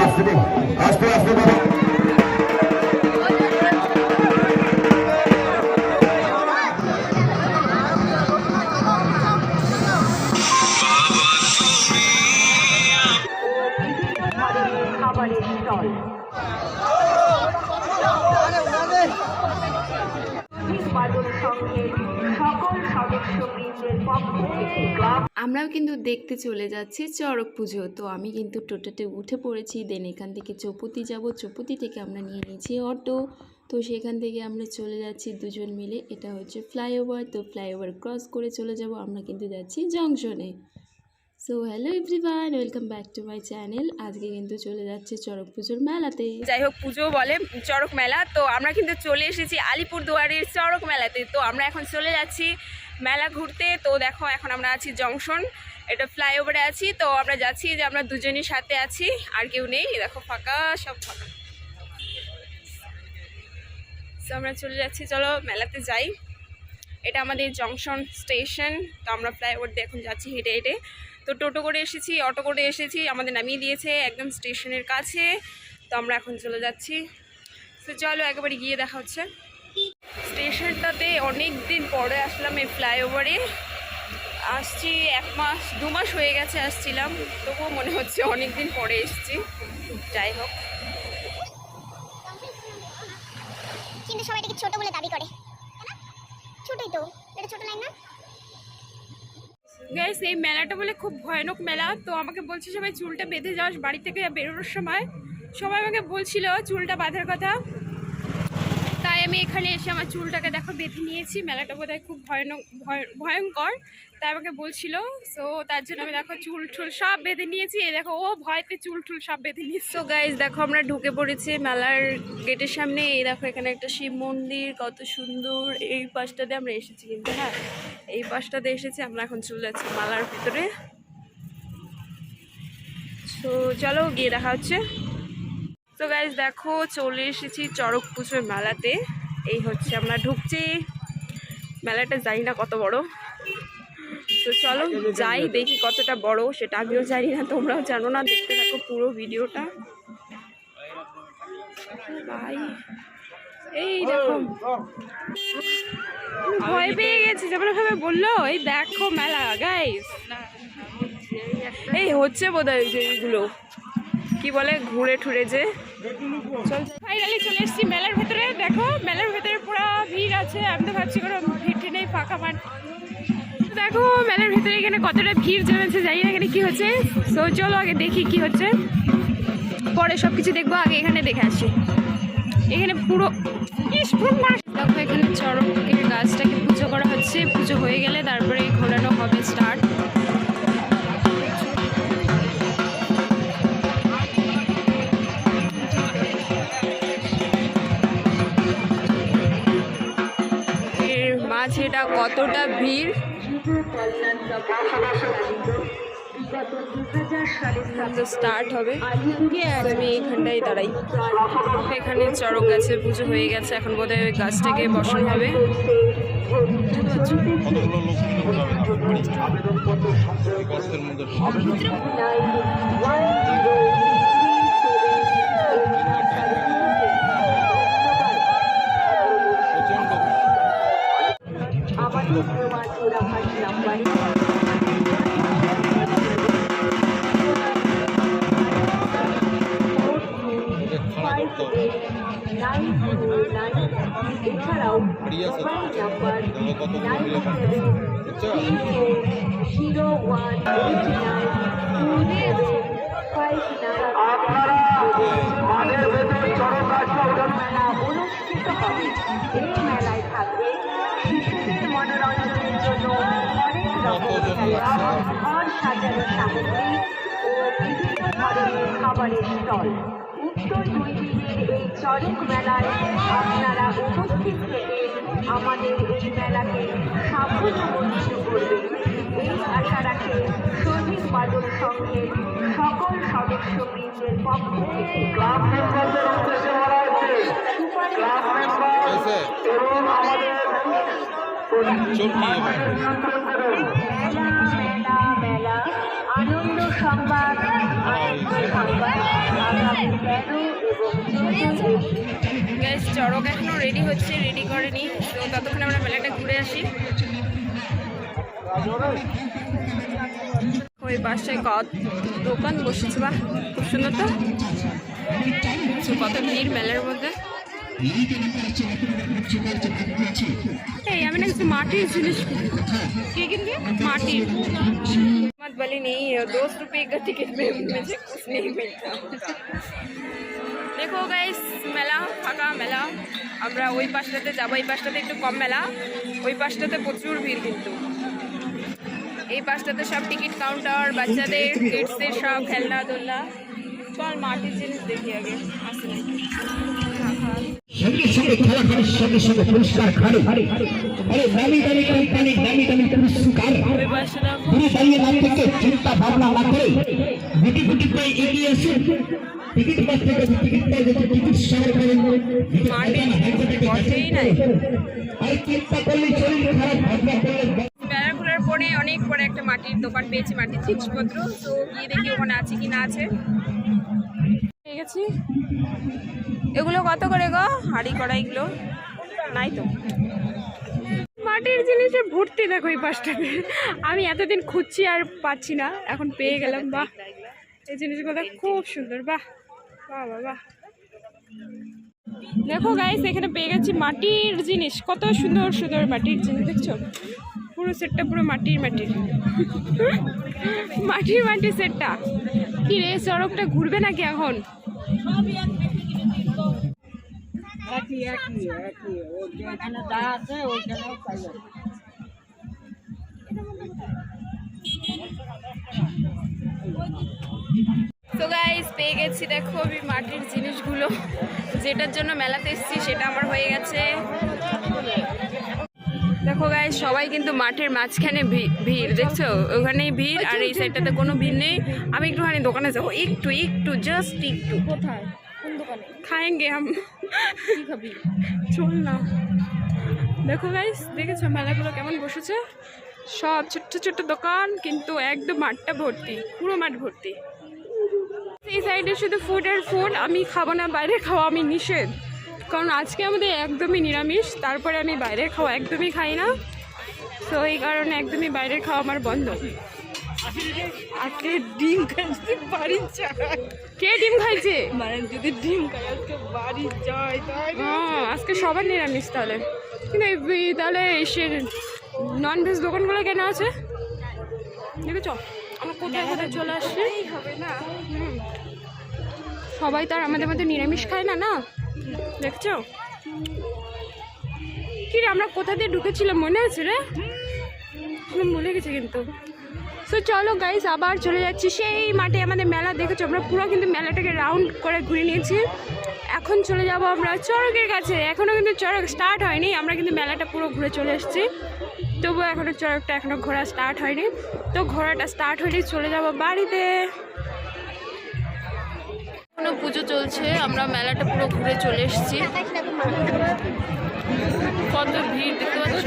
আস্তে আস্তে আস্তে বাবা আমরাও কিন্তু দেখতে চলে যাচ্ছি চড়ক পুজো। তো আমি কিন্তু টোটোতে উঠে পড়েছি দেন এখান থেকে চৌপতি যাব। চৌপতি থেকে আমরা নিয়ে নিয়েছি অটো। তো সেখান থেকে আমরা চলে যাচ্ছি দুজন মিলে। এটা হচ্ছে ফ্লাইওভার। তো ফ্লাইওভার ক্রস করে চলে যাব। আমরা কিন্তু যাচ্ছি জংশনে। So hello everyone welcome back to my channel আজকে কিন্তু চলে যাচ্ছে চড়ক পুজোর মেলাতে। যাই হোক, পুজো বলে চড়ক মেলা। তো আমরা কিন্তু চলে এসেছি আলিপুর দুয়ারের চড়ক মেলাতে। তো আমরা এখন চলে যাচ্ছি মেলা ঘুরতে, তো দেখো এখন আমরা আছি জংশন, এটা ফ্লাইওভারে আছি, তো আমরা যাচ্ছি যে আমরা দুজনই সাথে আছি, আর কেউ নেই দেখো ফাঁকা, সব ফাঁকা। তো আমরা চলে যাচ্ছি, চলো মেলাতে যাই। এটা আমাদের জংশন স্টেশন, তো আমরা ফ্লাইওভার দিয়ে এখন যাচ্ছি হেঁটে হেঁটে। তো টোটো করে এসেছি, অটো করে এসেছি, আমাদের নামিয়ে দিয়েছে, একদম স্টেশনের কাছে। তো আমরা এখন চলে যাচ্ছি। তো চলো একবারে গিয়ে দেখা হচ্ছে। স্টেশনটাতে অনেক দিন পরে আসলাম এই ফ্লাইওভারে। আসছি এক মাস দু মাস হয়ে গেছে আসছিলাম তবুও মনে হচ্ছে অনেক দিন পরে এসছি। যাই হোক। কিন্তু সবাই এটাকে ছোট বলে দাবি করে ছোটই তো এটা ছোট লাইন না? গ্যাস এই মেলাটা বলে খুব ভয়ানক মেলা তো আমাকে বলছে সবাই চুলটা বেঁধে যাওয়াস বাড়ি থেকে বেরোনোর সময়। সবাই আমাকে বলছিল চুলটা বাঁধার কথা। তাই আমি এখানে এসে আমার চুলটাকে দেখো বেঁধে নিয়েছি। মেলাটা বোধহয় খুব ভয়ানক ভয়- ভয়ঙ্কর। তাই আমাকে বলছিল সো তার জন্য আমি দেখো চুল টুল সব বেঁধে নিয়েছি। এই দেখো, ও ভয়তে চুল টুল সব বেঁধে নিয়েছি। তো গাইজ দেখো আমরা ঢুকে পড়েছি মেলার গেটের সামনে। এই দেখো এখানে একটা শিব মন্দির, কত সুন্দর। এই পাশটাতে আমরা এসেছি কিন্তু হ্যাঁ। এই পাশটাতে এসেছি আমরা এখন চলে যাচ্ছি মেলার ভিতরে। তো চলো গিয়ে দেখা হচ্ছে। তো গাইজ দেখো, চলে এসেছি চড়ক পুজোর মেলাতে। এই হচ্ছে আমরা ঢুকছি। মেলাটা জানি না কত বড়। তো চলো, যাই দেখি কতটা বড়, সেটা আমিও জানি না, তোমরাও জানো না, দেখতে থাকো পুরো ভিডিওটা। এই দেখো। ভয় পেয়ে গেছি যেমন ভাবে বলল, এই দেখো মেলা গাইস এই হচ্ছে বোধ হয় এইগুলো। কি বলে, ঘুরে ঠুরে যে। ফাইনালি চলে। এসেছি মেলার ভেতরে। দেখো, মেলার ভেতরে পুরো ভিড় আছে। আমি তো ভাবছি কোনো ভিড় নেই, ফাঁকা মাঠ। দেখো, মেলার ভেতরে এখানে কতটা ভিড় জমেছে, জানি না এখানে কি হচ্ছে। সো চলো আগে দেখি কি হচ্ছে। পরে সব কিছু দেখব, আগে এখানে দেখে আসি। এখানে পুরো দেখো, এখানে চড়কের গাছটাকে পুজো করা হচ্ছে। পুজো হয়ে গেলে তারপরে ঘোরানো হবে স্টার্ট মাঝেটা কতটা ভিড়? স্টার্ট হবে। আর আমি এইখানটাই দাঁড়াই। এখানে চড়ক গাছের পুজো হয়ে গেছে। এখন বোধহয় ওই গাছটাকে বসানো হবে। আমাদের এছাড়াও number zero one eight nine two seven five nine মেলা অনুষ্ঠিত হবে। এই মেলায় থাকবে ঘর সামগ্রী ও বিভিন্ন ধরনের খাবারের স্টল উত্তর দুই এই মেলায় আপনারা উপস্থিত থেকে আমাদের এই মেলাকে সাফল্যমণ্ডিত করবেন এই আশা রাখে শহীদ বাদল সংঘের সকল সদস্যবৃন্দের পক্ষ থেকে ক্লাব মেম্বারদের উদ্দেশ্যে বলা হচ্ছে ক্লাব মেম্বার এবং আমাদের গ্যাস চড়ক এখনও রেডি হচ্ছে রেডি করেনি। তো ততক্ষণ আমরা মেলাটা ঘুরে আসি। ওই পাশে কত দোকান বসেছে বা খুব সুন্দর তো। কত ভিড় মেলার মধ্যে। এই, আমি না কিছু মাটির জিনিস কি কিনবি? মাটির। मत वाली नहीं है दस रुपए का टिकट में मुझे कुछ नहीं मिलता দেখো গাইস মেলা ফাঁকা মেলা আমরা ওই পাশটাতে যাবো এই পাশটাতে একটু কম মেলা ওই পাশটাতে প্রচুর ভিড় কিন্তু এই পাশটাতে সব টিকিট কাউন্টার বাচ্চাদের কিডসদের সব খেলনা দোলনা চল মাটির জিনিস দেখি আগে আসে নাকি সঙ্গে সঙ্গে খেলা করে সঙ্গে সঙ্গে পুরস্কার খাড়ে আরে দামি দামি কোম্পানি দামি দামি পুরস্কার। দূরে দাঁড়িয়ে না থেকে চিন্তা ভাবনা না করে গুটি গুটি করে এগিয়ে এসে টিকিট পাস থেকে টিকিট পাই যেতে টিকিট সংগ্রহ করেন মাটির বটেই নাই। আর চিন্তা করলে শরীর খারাপ ভাবনা করলে পরে অনেক পরে একটা মাটির দোকান পেয়েছি মাটির জিনিসপত্র। তো গিয়ে দেখি ওখানে আছে কি না আছে। পেয়ে গেছি। এগুলো কত করে গো? হাড়ি কড়াইগুলো? নাই তো। মাটির জিনিসে ভর্তি দেখো এই পাশটাতে। আমি এতদিন খুঁজছি আর পাচ্ছি না, এখন পেয়ে গেলাম, বাহ। এই জিনিসগুলো খুব সুন্দর, বাহ। বাহ বাহ বাহ। দেখো গাইস এখানে পেয়ে গেছি মাটির জিনিস। কত সুন্দর সুন্দর মাটির জিনিস, দেখছ? পুরো সেটটা পুরো মাটির মাটির। মাটির মাটির সেটটা কি রে সড়কটা ঘুরবে নাকি এখন? তো গাইস পেয়ে গেছি দেখো আমি মাটির জিনিসগুলো যেটার জন্য মেলাতে এসেছি সেটা আমার হয়ে গেছে। দেখো গাইস সবাই কিন্তু মাঠের মাঝখানে ভিড় দেখছ? ওখানেই ভিড় আর এই সাইডটাতে কোনো ভিড় নেই। আমি একটুখানি দোকানে যাব একটু একটু জাস্ট একটু। কোথায়? কি খাবি চল না। দেখো গাইস দেখেছ মেলাগুলো কেমন বসেছে? সব ছোট্ট ছোট্ট দোকান, কিন্তু একদম মাঠটা ভর্তি, পুরো মাঠ ভর্তি। এই সাইডে শুধু ফুড আর ফুড আমি খাব না বাইরে খাওয়া আমি নিষেধ। কারণ আজকে আমাদের একদমই নিরামিষ, তারপরে আমি বাইরের খাওয়া একদমই খাই না। তো এই কারণে একদমই বাইরের খাওয়া আমার বন্ধ। আজকে ডিম খাইতে বাড়ি যায় কে ডিম খাইছে? মানে যদি ডিম খাই আজকে বাড়ি যায় হ্যাঁ আজকে সবার নিরামিষ তাহলে। কিন্তু তাহলে সে নন ভেজ দোকানগুলো কেন আছে? দেখেছ? আমরা কোথায় কোথায় চলে আসছি? হবে না? সবাই তো আর আমাদের মধ্যে নিরামিষ খায় না না? দেখছ? কি রে আমরা কোথা দিয়ে ঢুকেছিলাম? মনে আছে রে? ভুলে গেছি কিন্তু। তো চলো গাইস আবার চলে যাচ্ছি। সেই মাঠে আমাদের মেলা, দেখেছ? আমরা পুরো কিন্তু মেলাটাকে রাউন্ড করে ঘুরে নিয়েছি। এখন চলে যাব আমরা চড়কের কাছে। এখনও কিন্তু চড়ক স্টার্ট হয়নি। আমরা কিন্তু মেলাটা পুরো ঘুরে চলে এসেছি। তবুও এখনও চড়কটা এখনও ঘোরা স্টার্ট হয়নি। তো ঘোরাটা স্টার্ট হয়নি, চলে যাব বাড়িতে। এখনও পুজো চলছে। আমরা মেলাটা পুরো ঘুরে চলে এসেছি। কত ভিড়, দেখতে পাচ্ছ?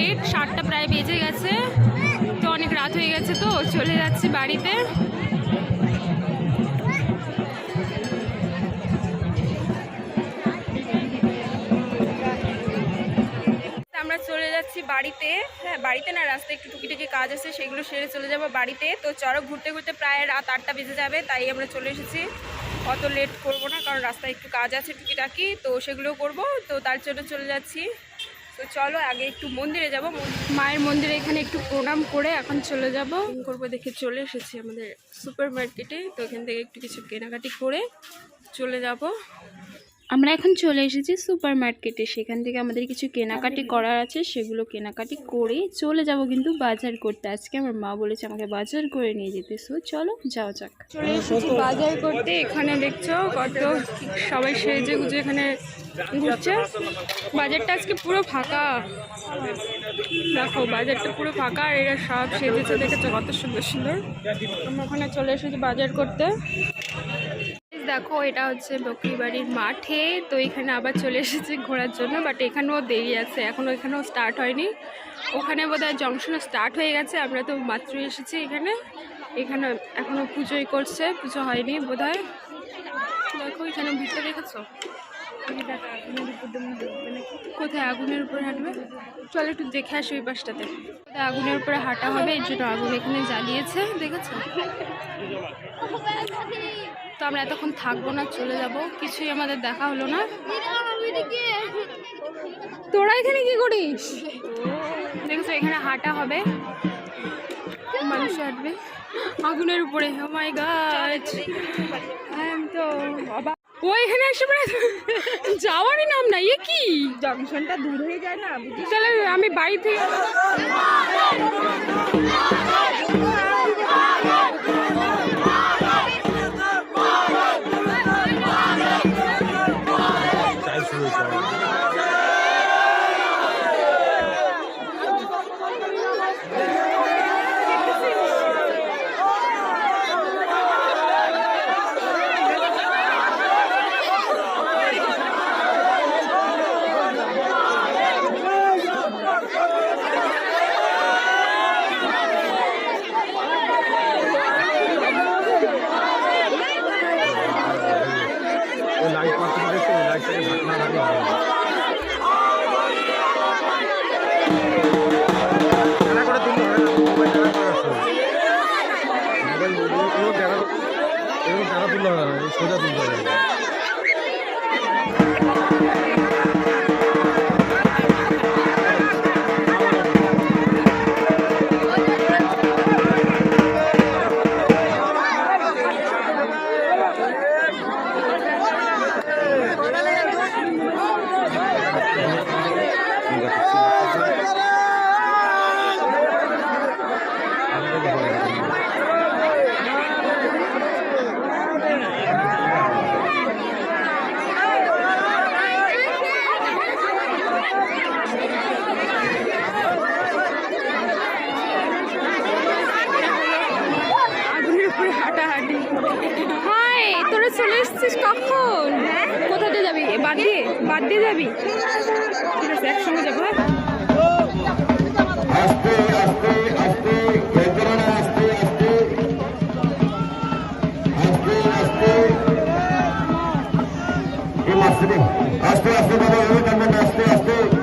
লেট, সাতটা প্রায় বেজে গেছে। তো অনেক রাত হয়ে গেছে তো, চলে যাচ্ছি বাড়িতে। আমরা চলে যাচ্ছি বাড়িতে। হ্যাঁ বাড়িতে না, রাস্তায় একটু টুকিটাকি কাজ আছে, সেগুলো সেরে চলে যাব বাড়িতে। তো চড়ক ঘুরতে ঘুরতে প্রায় রাত আটটা বেজে যাবে, তাই আমরা চলে এসেছি। অত লেট করব না, কারণ রাস্তায় একটু কাজ আছে টুকিটাকি, তো সেগুলো করব। তো তার জন্য চলে যাচ্ছি। তো চলো আগে একটু মন্দিরে যাব। মায়ের মন্দিরে এখানে একটু প্রণাম করে এখন চলে যাব। করব দেখে চলে এসেছি আমাদের সুপার মার্কেটে তো এখান থেকে একটু কিছু কেনাকাটি করে চলে যাব। আমরা এখন চলে এসেছি সুপার মার্কেটে সেখান থেকে আমাদের কিছু কেনাকাটি করার আছে, সেগুলো কেনাকাটি করে চলে যাব কিন্তু বাজার করতে। আজকে আমার মা বলেছে আমাকে বাজার করে নিয়ে যেতে। সো চলো, যাওয়া যাক। চলে এসেছি বাজার করতে। এখানে দেখছ কত সবাই সেজে গুজে এখানে ঘুরছে। বাজারটা আজকে পুরো ফাঁকা। দেখো, বাজারটা পুরো ফাঁকা আর এরা সব সেজেছে, দেখেছ কত সুন্দর সুন্দর। আমরা ওখানে চলে এসেছি বাজার করতে। দেখো, এটা হচ্ছে বাড়ির মাঠে। তো এখানে আবার চলে এসেছি ঘোরার জন্য বাট এখানেও দেরি আছে। এখনও এখানেও স্টার্ট হয়নি। ওখানে বোধহয় জংশনও স্টার্ট হয়ে গেছে। আমরা তো মাত্র এসেছি এখানে। এখানে এখনও পুজোই করছে, পুজো হয়নি বোধহয়। দেখো, এখানে ভিড়টা দেখেছ? কোথায় আগুনের উপরে হাঁটবে? চলো একটু দেখে আসি ওই পাশটাতে। আগুনের উপরে হাঁটা হবে? এই জন্য আগুন এখানে জ্বালিয়েছে, দেখেছ? তো আমরা এতক্ষণ থাকব না চলে যাব। কিছুই আমাদের দেখা হলো না। তোরা এখানে কি করিস? দেখেছ এখানে হাঁটা হবে। মানুষ হাঁটবে। আগুনের উপরে। Oh ও মাই গড তো বাবা। ও এখানে এসে যাওয়ারই নাম না এ কি? জংশনটা দূর হয়ে যায় না তাহলে আমি বাড়ি থেকে হবে না, এগুলো সোজা তুলতে চলে এসেছিস কখন কোথাতে যাবি বার্থডে বার্থডে যাবি ঠিক আছে একসঙ্গে যাব আস্তে আস্তে আস্তে আস্তে আস্তে আস্তে আস্তে আস্তে আস্তে আস্তে আস্তে আস্তে আস্তে